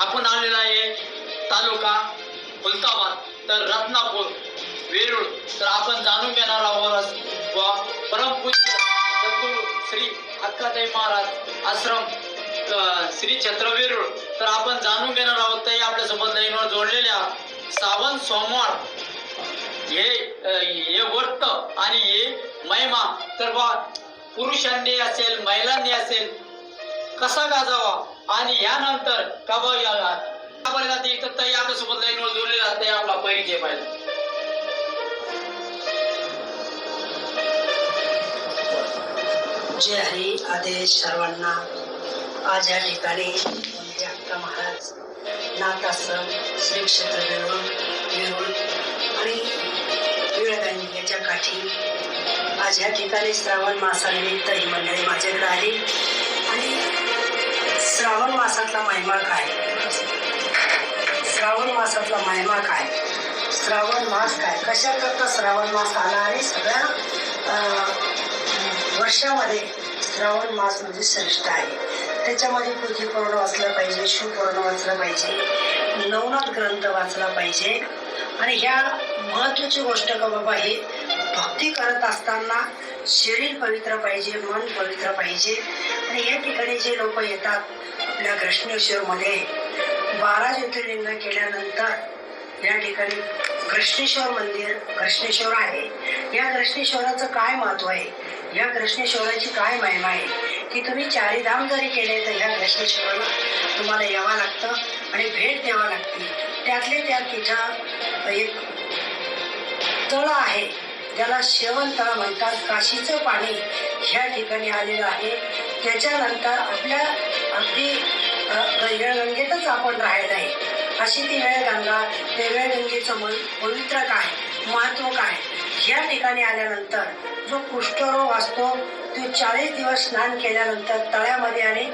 आपण आलेला आहे तालुका खुलताबाद तर रत्नापूर वेरूळ. तर आपण जाणून घेणार आहोत व परमपूज्य सद्गुरू श्री अक्काताई महाराज आश्रम श्री छत्र वेरूळ. तर आपण जाणून घेणार आहोत ते आपल्यासोबत लाईनवर जोडलेल्या सावन सोमवार. हे हे वर्त आणि हे महिमा. तर बा पुरुषांनी असेल महिलांनी असेल कसा गाजावा? आणि यानंतर कबाई बा या जाते इथं ताई आपल्यासोबत लाईनवर जोडले जाते आपला परिचय पाहिजे. जय हरी आदेश सर्वांना. आज या ठिकाणी म्हणजे महाराज नाथाश्रम श्री क्षेत्र वेरूळ वेरूळ आणि विवेकानंदच्या काठी. आज या ठिकाणी श्रावण मासानिमित्त ही मंडळी माझ्याकडे आली. आणि श्रावण मासातला महिमा काय? श्रावण मासातला महिमा काय? श्रावण मास काय? कशा करता श्रावण मास आला आणि सगळ्या वर्षामध्ये श्रावण मास म्हणजे श्रेष्ठ आहे. त्याच्यामध्ये पृथ्वी पौर्ण वाचलं पाहिजे शिवपौर्ण वाचलं पाहिजे नवनाथ ग्रंथ वाचला पाहिजे. आणि ह्या महत्वाची गोष्ट का बाबा हे भक्ती करत असताना शरीर पवित्र पाहिजे मन पवित्र पाहिजे. आणि या ठिकाणी जे लोक येतात आपल्या घृष्णेश्वरमध्ये बारा ज्योतिर्लिंग केल्यानंतर या ठिकाणी कृष्णेश्वर मंदिर कृष्णेश्वर आहे. या कृष्णेश्वराचं काय महत्त्व आहे? या कृष्णेश्वराची काय महिमा आहे? की तुम्ही चारी धाम जरी केले तर ह्या कृष्णेश्वराला तुम्हाला यावं लागतं आणि भेट द्यावं लागते. त्यातले त्या तिथं एक तळ आहे. त्याला शेवण म्हणतात काशीचं पाणी ह्या ठिकाणी आलेलं आहे. त्याच्यानंतर आपल्या अगदी अ, आपण राहायला आहे. अशी ती वेळगंगा त्या वेळगंगेचं पवित्र काय महत्त्व काय ह्या ठिकाणी आल्यानंतर जो कुष्ठरोग असतो तो चाळीस दिवस स्नान केल्यानंतर तळ्यामध्ये आणि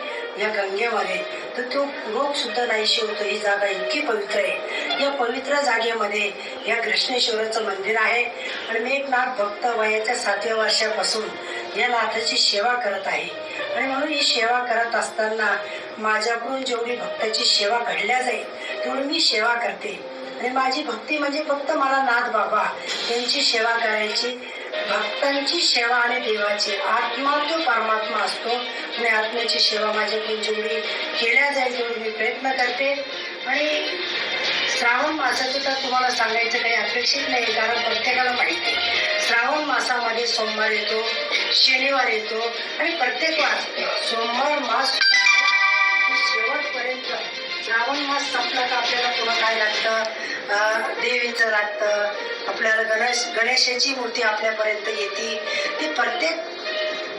या गंगेमध्ये तर तो रोग सुद्धा नाहीशी होतो ही जागा इतकी पवित्र आहे. या पवित्र जागेमध्ये या कृष्णेश्वराचं मंदिर आहे आणि मी एक नाथ भक्त वयाच्या सातव्या वर्षापासून या नाथाची सेवा करत आहे. आणि म्हणून ही सेवा करत असताना माझ्याकडून जेवढी भक्ताची सेवा घडल्या जाईल तेवढी मी सेवा करते. आणि माझी भक्ती म्हणजे फक्त मला नाथ बाबा यांची सेवा करायची भक्तांची सेवा आणि देवाची आत्मा तो परमात्मा असतो. आणि आत्म्याची सेवा माझ्याकडून जेवढी केल्या जाईल तेवढी मी प्रयत्न करते. आणि श्रावण मासाचं तर तुम्हाला सांगायचं काही अपेक्षित नाही कारण प्रत्येकाला माहिती आहे. श्रावण मासामध्ये सोमवार येतो शनिवार येतो आणि प्रत्येक मास सोमवार मास शेवटपर्यंत श्रावण मास संपला का आपल्याला पुन्हा काय लागतं? देवीचं लागतं आपल्याला गणेश गणेशाची मूर्ती आपल्यापर्यंत येते. ती प्रत्येक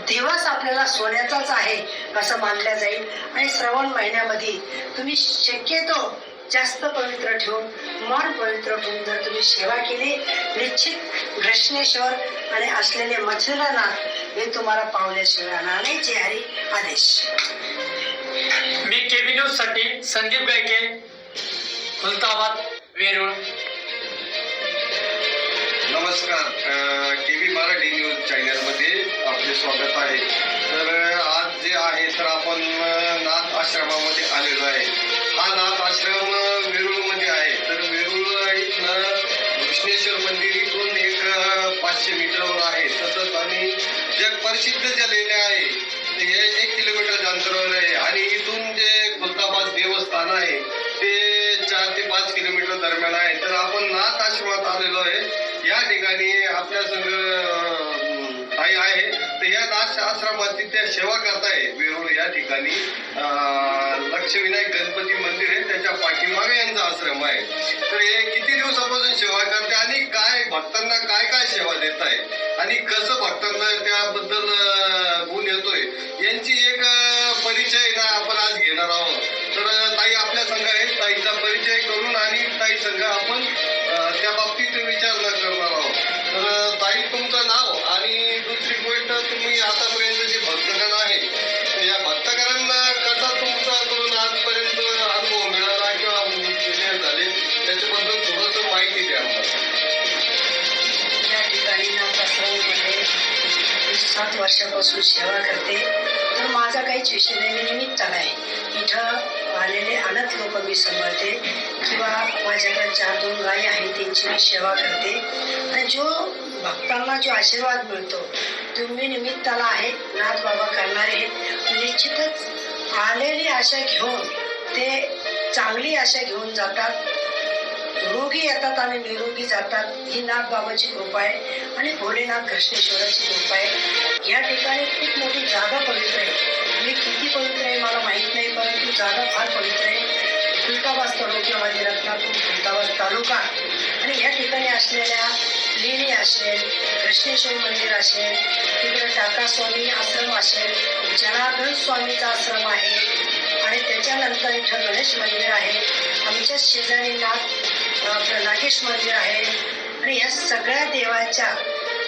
दिवस आपल्याला सोन्याचाच आहे असं मानल्या जाईल. आणि श्रवण महिन्यामध्ये तुम्ही शक्यतो जास्त पवित्र ठेवून मन पवित्र ठेवून जर तुम्ही सेवा केली निश्चित घृष्णेश्वर आणि असलेले मच्छरनाथ हे तुम्हाला पावल्याशिवाय राहणार नाही जे हरी आदेश. मी केबी न्यूजसाठी संदीप गायके खुलताबाद वेरूळ. नमस्कार टी व्ही मराठी न्यूज चॅनलमध्ये आपले स्वागत आहे. तर आज जे आहे तर आपण नाथ आश्रमामध्ये आलेलो आहे. हा नाथ आश्रम अ, वेरूळमध्ये आहे. तर वेरूळ इथनं विष्णेश्वर मंदिर इथून एक पाचशे मीटरवर आहे. तसंच आणि जग प्रसिद्ध झालेले आहे ते हे एक किलोमीटर अंतरावर आहे. ठिकाण आहे. तर आपण नाथ आश्रमात आलेलो आहे. या ठिकाणी आपल्या संघ अं, ताई आहे. तर या नाथ आश्रमात त्या सेवा करताय. वेरूळ या ठिकाणी लक्ष्मीनायक लक्षविनायक गणपती मंदिर आहे. त्याच्या पाठीमागे यांचा आश्रम आहे. तर हे किती दिवसापासून सेवा करते आणि काय भक्तांना काय काय सेवा देत आहे आणि कसं भक्तांना त्याबद्दल गुण येतोय? यांची एक परिचय ना आपण आज घेणार आहोत. तर ताई आपल्या संघ आहेत. ताईचा परिचय करून आणि ताई संघ आपण त्या बाबतीत विचारणा करणार आहोत. तर ताई तुमचं नाव आणि दुसरी गोष्ट तुम्ही आतापर्यंत जे भक्तगण आहे या भक्तगणांना कसा तुमचा करून आजपर्यंत अनुभव मिळाला किंवा विजय झाले त्याच्याबद्दल थोडस माहिती द्या या ठिकाणी सात वर्षापासून सेवा करते. तर माझा काहीच विषय नाही मी निमित्ताला आहे. इथं आलेले अनाथ लोक मी सांभाळते किंवा माझ्याकडे चार दोन गायी आहेत त्यांची मी सेवा करते. आणि जो भक्तांना जो आशीर्वाद मिळतो तुम्ही निमित्ताला आहे नाथ बाबा करणारे निश्चितच आलेली आशा घेऊन ते चांगली आशा घेऊन जातात. रोगी येतात आणि निरोगी जातात ही नाथ बाबाची कृपा आहे. आणि भोलेनाथ कृष्णेश्वराची कृपा आहे. या ठिकाणी खूप मोठी जागा पवित्र नाही फार पवित्र आहे. खुलताबाद तालुक्यामध्ये रत्नापूर खुलताबाद तालुका? आणि या ठिकाणी असलेल्या लेणी असेल कृष्णेश्वर मंदिर असेल तिकडे टाका स्वामी आश्रम असेल जनार्दन स्वामीचा आश्रम आहे. आणि त्याच्यानंतर इथं गणेश मंदिर आहे. आमच्या शेजारी नाथ नागेश मंदिर आहे. आणि या सगळ्या देवाच्या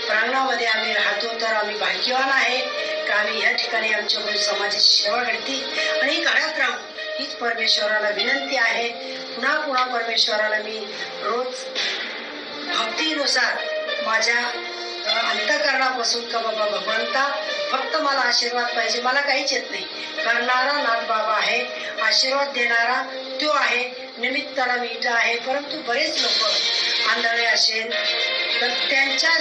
प्रांगणामध्ये आम्ही राहतो तर आम्ही भाग्यवान आहे. आम्ही या ठिकाणी आमच्याकडे समाजाची सेवा घडती. आणि ही राहू हीच परमेश्वराला विनंती आहे. पुन्हा पुन्हा परमेश्वराला मी रोज भक्तीनुसार माझ्या अंतकरणापासून का बाबा भगवंता फक्त मला आशीर्वाद पाहिजे मला काहीच येत नाही. करणारा नाथ बाबा आहे आशीर्वाद देणारा तो आहे निमित्ताला मी आहे परंतु बरेच लोक आंधळे असेल तर त्यांच्या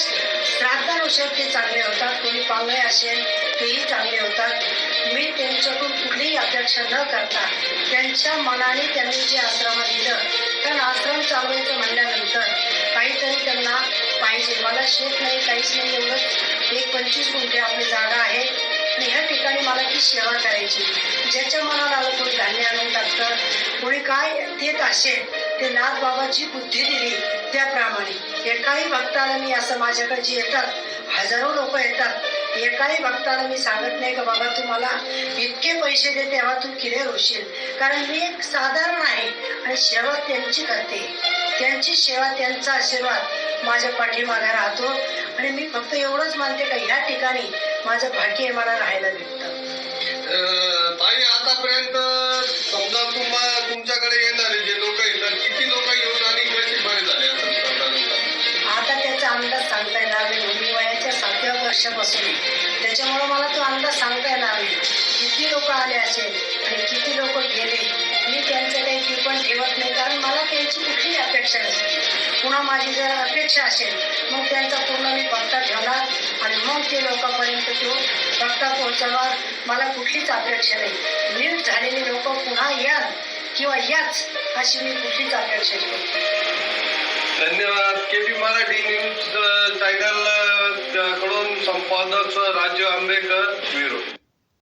श्राद्धानुसार ते चांगले होतात. कोणी पांगळे असेल तेही चांगले होतात. मी त्यांच्याकडून कुठलीही अपेक्षा न करता त्यांच्या मनाने त्यांनी जे आश्रमात दिलं कारण आश्रम चालवायचं म्हणल्यानंतर काहीतरी त्यांना पाहिजे. मला शेत नाही काहीच नाही. एवढंच एक पंचवीस गुंठे आपली जागा आहे. आणि ह्या ठिकाणी मला ती सेवा करायची. ज्याच्या मनाला आलं कोणी धान्य आणून टाकतं. कोणी काय देत असेल ते नाथ बाबाची बुद्धी दिली. त्याप्रमाणे एकाही भक्ताला मी असं माझ्याकडे जे येतात हजारो लोक येतात एकाही भक्ताला मी सांगत नाही का बाबा तू मला इतके पैसे दे तेव्हा तू किरे होशील कारण मी एक साधारण आहे आणि सेवा त्यांची करते. त्यांची सेवा त्यांचा आशीर्वाद माझ्या पाठीमागे राहतो आणि मी फक्त एवढंच मानते का ह्या ठिकाणी माझं भाग्य आहे मला राहायला भेटतं. वर्षापासून. त्याच्यामुळं मला तो अंदाज सांगता येणार नाही. किती लोक आले असेल आणि किती लोक गेले मी त्यांचं काही पण ठेवत नाही. कारण मला त्यांची कुठलीही अपेक्षा नसते. पुन्हा माझी जर अपेक्षा असेल मग त्यांचा पूर्ण मी पत्ता ठेवणार आणि मग ते लोकांपर्यंत तो पत्ता पोहोचवणार. मला कुठलीच अपेक्षा नाही. नीट झालेली लोक पुन्हा या किंवा याच अशी मी कुठलीच अपेक्षा ठेवतो धन्यवाद. के बी मराठी न्यूज चॅनलकडून संपादक राजू आंबेकर